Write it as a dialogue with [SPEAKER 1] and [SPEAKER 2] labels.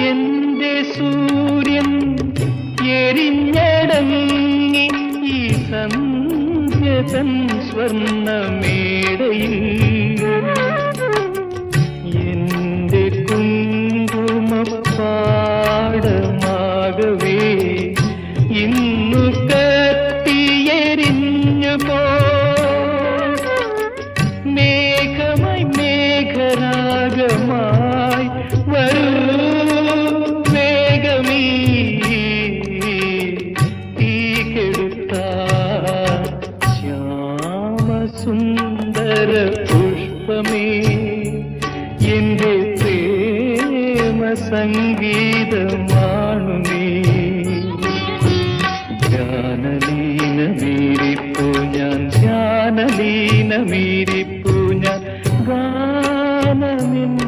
[SPEAKER 1] എന്റെ സൂര്യൻ എരിഞ്ഞടങ്ങി ഈ സന്ധ്യതൻ സ്വർണമേടയിൽ എന്റെ കുങ്കുമപ്പാടമാകവേ ഇന്നു കത്തിയെരിഞ്ഞു പോ. മേഘമായി മേഘരാഗമായി വരൂ. സുന്ദര പുഷ്പമേ എന്റെ പ്രേമ സംഗീതമാണു നീ ധ്യാനലീന മീരിപ്പൂ ഞാൻ ധ്യാനലീന മീരിപ്പൂ ഞാൻ ഗാനമിന്ന